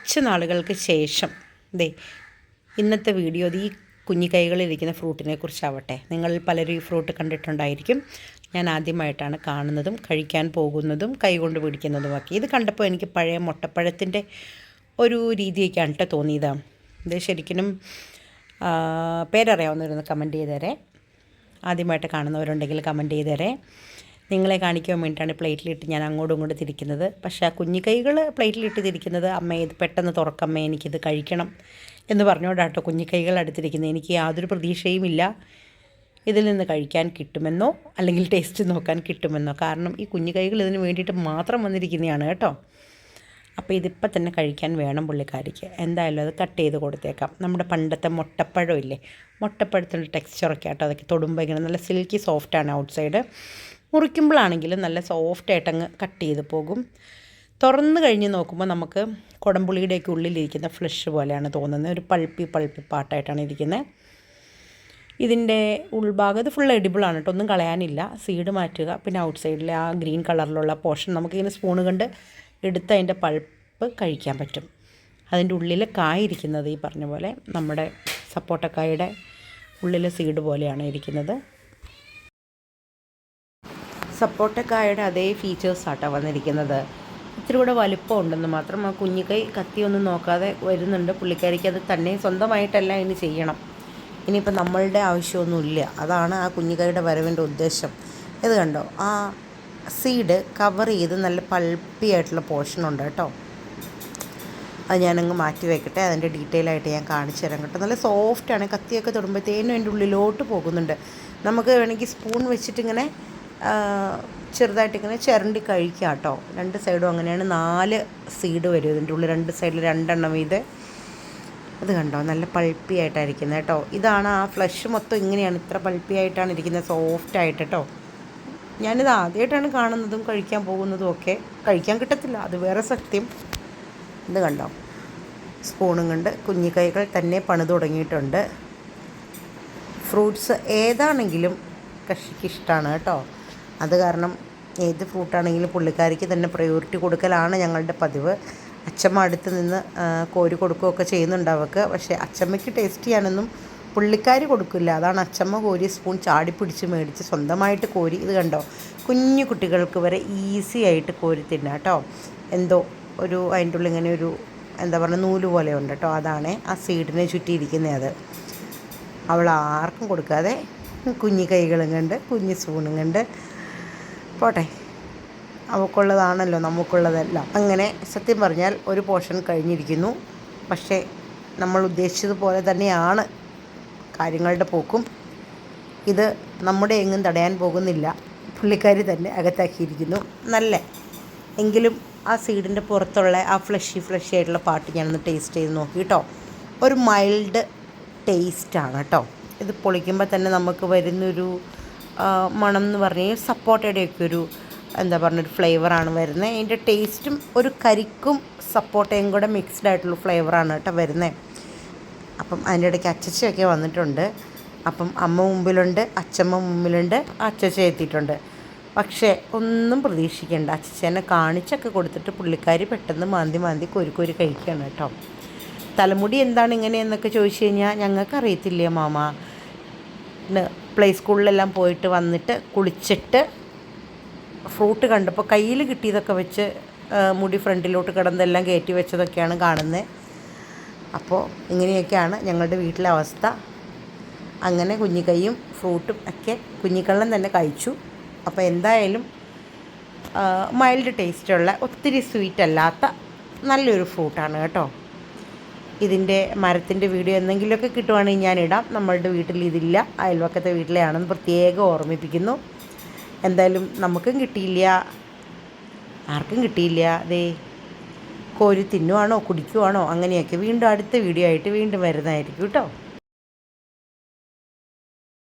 കുറച്ച് നാളുകൾക്ക് ശേഷം ദേ ഇന്നത്തെ വീഡിയോ ഈ കുഞ്ഞി കൈകളിലിരിക്കുന്ന ഫ്രൂട്ടിനെ കുറിച്ചാവട്ടെ നിങ്ങൾ പലരും ഈ ഫ്രൂട്ട് കണ്ടിട്ടുണ്ടായിരിക്കും. ഞാൻ ആദ്യമായിട്ടാണ് കാണുന്നതും കഴിക്കാൻ പോകുന്നതും കൈകൊണ്ട് പിടിക്കുന്നതുമൊക്കെ ഇത് കണ്ടപ്പോൾ എനിക്ക് പഴയ മുട്ടപ്പഴത്തിന്റെ ഒരു രീതിയൊക്കെയാണ് കേട്ടോ തോന്നിയത്. ഇത് ശരിക്കും പേരറിയാവുന്നവരൊന്ന് കമന്റ് ചെയ്തേരെ. ആദ്യമായിട്ട് കാണുന്നവരുണ്ടെങ്കിൽ കമന്റ് ചെയ്തേരെ. നിങ്ങളെ കാണിക്കാൻ വേണ്ടിയിട്ടാണ് പ്ലേറ്റിലിട്ട് ഞാൻ അങ്ങോട്ടും ഇങ്ങോട്ടും തിരിക്കുന്നത്. പക്ഷേ ആ കുഞ്ഞു കൈകൾ പ്ലേറ്റിലിട്ട് തിരിക്കുന്നത് അമ്മ ഇത് പെട്ടെന്ന് തുറക്കമ്മേ എനിക്കിത് കഴിക്കണം എന്ന് പറഞ്ഞുകൊണ്ടാട്ടോ കുഞ്ഞു കൈകൾ അടുത്തിരിക്കുന്നത് എനിക്ക് യാതൊരു പ്രതീക്ഷയുമില്ല ഇതിൽ നിന്ന് കഴിക്കാൻ കിട്ടുമെന്നോ അല്ലെങ്കിൽ ടേസ്റ്റ് നോക്കാൻ കിട്ടുമെന്നോ. കാരണം ഈ കുഞ്ഞു കൈകൾ ഇതിന് വേണ്ടിയിട്ട് മാത്രം വന്നിരിക്കുന്നതാണ് കേട്ടോ. അപ്പോൾ ഇതിപ്പോൾ തന്നെ കഴിക്കാൻ വേണം പുള്ളിക്കാരിക്ക്. എന്തായാലും അത് കട്ട് ചെയ്ത് കൊടുത്തേക്കാം. നമ്മുടെ പണ്ടത്തെ മുട്ടപ്പഴം ഇല്ലേ? മുട്ടപ്പഴത്തിന്റെ ടെക്സ്ചറൊക്കെ ആട്ടോ അതൊക്കെ തൊടുമ്പോൾ ഇങ്ങനെ നല്ല സിൽക്കി സോഫ്റ്റാണ് ഔട്ട് സൈഡ് മുറിക്കുമ്പോഴാണെങ്കിലും നല്ല സോഫ്റ്റായിട്ട് അങ്ങ് കട്ട് ചെയ്ത് പോകും. തുറന്ന് കഴിഞ്ഞ് നോക്കുമ്പോൾ നമുക്ക് കുടംപുളിയുടെയൊക്കെ ഉള്ളിലിരിക്കുന്ന ഫ്ലഷ് പോലെയാണ് തോന്നുന്നത്. ഒരു പൾപ്പി പൾപ്പി പാട്ടായിട്ടാണ് ഇരിക്കുന്നത്. ഇതിന്റെ ഉൾഭാഗം ഇത് ഫുൾ എഡിബിൾ ആണ് കേട്ടോ. ഒന്നും കളയാനില്ല. സീഡ് മാറ്റുക. പിന്നെ ഔട്ട് സൈഡിലെ ആ ഗ്രീൻ കളറിലുള്ള പോർഷൻ നമുക്കിങ്ങനെ സ്പൂൺ കൊണ്ട് എടുത്ത് അതിന്റെ പൾപ്പ് കഴിക്കാൻ പറ്റും. അതിന്റെ ഉള്ളിൽ കായിരിക്കുന്നത് ഈ പറഞ്ഞ പോലെ നമ്മുടെ സപ്പോട്ടക്കായുടെ ഉള്ളിലെ സീഡ് പോലെയാണ് ഇരിക്കുന്നത്. സപ്പോട്ടക്കായുടെ അതേ ഫീച്ചേഴ്സ് ആട്ടോ വന്നിരിക്കുന്നത്. ഇത്തിരി കൂടെ വലുപ്പം ഉണ്ടെന്ന് മാത്രം ആ കുഞ്ഞിക്കൈ കത്തിയൊന്നും നോക്കാതെ വരുന്നുണ്ട്. പുള്ളിക്കാരിക്ക് അത് തന്നെ സ്വന്തമായിട്ടല്ല ഇനി ചെയ്യണം. ഇനിയിപ്പോൾ നമ്മളുടെ ആവശ്യമൊന്നുമില്ല. അതാണ് ആ കുഞ്ഞിക്കൈയുടെ വരവിന്റെ ഉദ്ദേശം. ഇത് കണ്ടോ? ആ സീഡ് കവർ ചെയ്ത് നല്ല പൾപ്പി ആയിട്ടുള്ള പോർഷൻ ഉണ്ട് കേട്ടോ. അത് ഞാനങ്ങ് മാറ്റി വെക്കട്ടെ. അതിന്റെ ഡീറ്റെയിൽ ആയിട്ട് ഞാൻ കാണിച്ചു തരാം കേട്ടോ. നല്ല സോഫ്റ്റാണ്. കത്തിയൊക്കെ തൊടുമ്പോഴത്തേനും എന്റെ ഉള്ളിലോട്ട് പോകുന്നുണ്ട്. നമുക്ക് വേണമെങ്കിൽ സ്പൂൺ വെച്ചിട്ടിങ്ങനെ ചെറുതായിട്ട് ഇങ്ങനെ ചിരണ്ടി കഴിക്കുക കേട്ടോ രണ്ട് സൈഡും അങ്ങനെയാണ്. നാല് സീഡ് വരും ഇതിന്റെ ഉള്ളിൽ. രണ്ട് സൈഡിൽ രണ്ടെണ്ണം ഇത്. അത് കണ്ടോ? നല്ല പൾപ്പി ആയിട്ടായിരിക്കുന്നത് കേട്ടോ. ഇതാണ് ആ ഫ്ലഷ് മൊത്തം ഇങ്ങനെയാണ്. ഇത്ര പൾപ്പി ആയിട്ടാണ് ഇരിക്കുന്നത്. സോഫ്റ്റ് ആയിട്ട് കേട്ടോ. ഞാനിത് ആദ്യമായിട്ടാണ് കാണുന്നതും കഴിക്കാൻ പോകുന്നതും ഒക്കെ. കഴിക്കാൻ കിട്ടത്തില്ല. അത് വേറെ സത്യം. ഇത് കണ്ടോ? സ്പൂണും കൊണ്ട് കുഞ്ഞിക്കൈകൾ തന്നെ പണി തുടങ്ങിയിട്ടുണ്ട്. ഫ്രൂട്ട്സ് ഏതാണെങ്കിലും കഷിക്ക് ഇഷ്ടമാണ് കേട്ടോ. അത് കാരണം ഏത് ഫ്രൂട്ടാണെങ്കിലും പുള്ളിക്കാരിക്ക് തന്നെ പ്രയോറിറ്റി കൊടുക്കലാണ് ഞങ്ങളുടെ പതിവ്. അച്ചമ്മ അടുത്ത് നിന്ന് കോരി കൊടുക്കുകയൊക്കെ ചെയ്യുന്നുണ്ട് അവൾക്ക് പക്ഷേ അച്ചമ്മയ്ക്ക് ടേസ്റ്റ് ചെയ്യാനൊന്നും പുള്ളിക്കാരി കൊടുക്കില്ല. അതാണ് അച്ചമ്മ കോരി സ്പൂൺ ചാടി പിടിച്ച് മേടിച്ച് സ്വന്തമായിട്ട് കോരി. ഇത് കണ്ടോ? കുഞ്ഞു കുട്ടികൾക്ക് വരെ ഈസി ആയിട്ട് കോരി തിന്നാം കേട്ടോ. എന്തോ ഒരു അതിന്റെ ഉള്ളിൽ ഇങ്ങനെ ഒരു എന്താ പറയുക നൂൽ പോലെ ഉണ്ട് കേട്ടോ. അതാണ് ആ സീഡിനെ ചുറ്റിയിരിക്കുന്നത് അത്. അവൾ ആർക്കും കൊടുക്കാതെ കുഞ്ഞു കൈകളും കണ്ട് കുഞ്ഞു സ്പൂണും കണ്ട് പോട്ടെ. അവൾക്കുള്ളതാണല്ലോ നമുക്കുള്ളതെല്ലാം. അങ്ങനെ സത്യം പറഞ്ഞാൽ ഒരു പോർഷൻ കഴിഞ്ഞിരിക്കുന്നു. പക്ഷേ നമ്മൾ ഉദ്ദേശിച്ചതുപോലെ തന്നെയാണ് കാര്യങ്ങളുടെ പോക്കും. ഇത് നമ്മുടെ എങ്ങും തടയാൻ പോകുന്നില്ല. പുള്ളിക്കാരി തന്നെ അകത്താക്കിയിരിക്കുന്നു. നല്ല. എങ്കിലും ആ സീഡിന്റെ പുറത്തുള്ള ആ ഫ്ലഷി ഫ്ലഷി ആയിട്ടുള്ള പാട്ട് ഞാനൊന്ന് ടേസ്റ്റ് ചെയ്ത് നോക്കി കേട്ടോ. ഒരു മൈൽഡ് ടേസ്റ്റാണ് കേട്ടോ. ഇത് പൊളിക്കുമ്പോൾ തന്നെ നമുക്ക് വരുന്നൊരു മണം എന്ന് പറഞ്ഞാൽ സപ്പോട്ടയുടെയൊക്കെ ഒരു എന്താ പറഞ്ഞൊരു ഫ്ലേവറാണ് വരുന്നത് അതിന്റെ ടേസ്റ്റും ഒരു കരിക്കും സപ്പോട്ടയും കൂടെ മിക്സ്ഡ് ആയിട്ടുള്ള ഫ്ലേവറാണ് കേട്ടോ വരുന്നത് അപ്പം അതിന്റെ ഇടയ്ക്ക് അച്ചച്ചയൊക്കെ വന്നിട്ടുണ്ട്. അപ്പം അമ്മ മുമ്പിലുണ്ട് അച്ചമ്മ മുമ്പിലുണ്ട് അച്ചച്ച എത്തിയിട്ടുണ്ട്. പക്ഷേ ഒന്നും പ്രതീക്ഷിക്കേണ്ട. അച്ചച്ചനെ കാണിച്ചൊക്കെ കൊടുത്തിട്ട് പുള്ളിക്കാരി പെട്ടെന്ന് മാന്തി മാന്തി കോരി കോരി കഴിക്കുകയാണ് കേട്ടോ. തലമുടി എന്താണ് ഇങ്ങനെയെന്നൊക്കെ ചോദിച്ചു കഴിഞ്ഞാൽ ഞങ്ങൾക്ക് അറിയത്തില്ല മാമ പ്ലേ സ്കൂളിലെല്ലാം പോയിട്ട് വന്നിട്ട് കുളിച്ചിട്ട് ഫ്രൂട്ട് കണ്ടപ്പോൾ കയ്യിൽ കിട്ടിയതൊക്കെ വെച്ച് മുടി ഫ്രണ്ടിലോട്ട് കിടന്നെല്ലാം കയറ്റി വെച്ചതൊക്കെയാണ് കാണുന്നത് അപ്പോൾ ഇങ്ങനെയൊക്കെയാണ് ഞങ്ങളുടെ വീട്ടിലെ അവസ്ഥ. അങ്ങനെ കുഞ്ഞിക്കൈയും ഫ്രൂട്ടും ഒക്കെ കുഞ്ഞിക്കള്ളം തന്നെ കഴിച്ചു. അപ്പോൾ എന്തായാലും മൈൽഡ് ടേസ്റ്റുള്ള ഒത്തിരി സ്വീറ്റ് അല്ലാത്ത നല്ലൊരു ഫ്രൂട്ടാണ് കേട്ടോ. ഇതിന്റെ മരത്തിന്റെ വീഡിയോ എന്തെങ്കിലുമൊക്കെ കിട്ടുവാണെങ്കിൽ ഞാൻ ഇടാം. നമ്മളുടെ വീട്ടിൽ ഇതില്ല. അയൽവക്കത്തെ വീട്ടിലെയാണെന്ന് പ്രത്യേകം ഓർമ്മിപ്പിക്കുന്നു. എന്തായാലും നമുക്കും കിട്ടിയില്ല. ആർക്കും കിട്ടിയില്ല. അതേ കോരി തിന്നുവാണോ കുടിക്കുവാണോ അങ്ങനെയൊക്കെ വീണ്ടും അടുത്ത വീഡിയോ ആയിട്ട് വീണ്ടും വരുന്നതായിരിക്കും കേട്ടോ.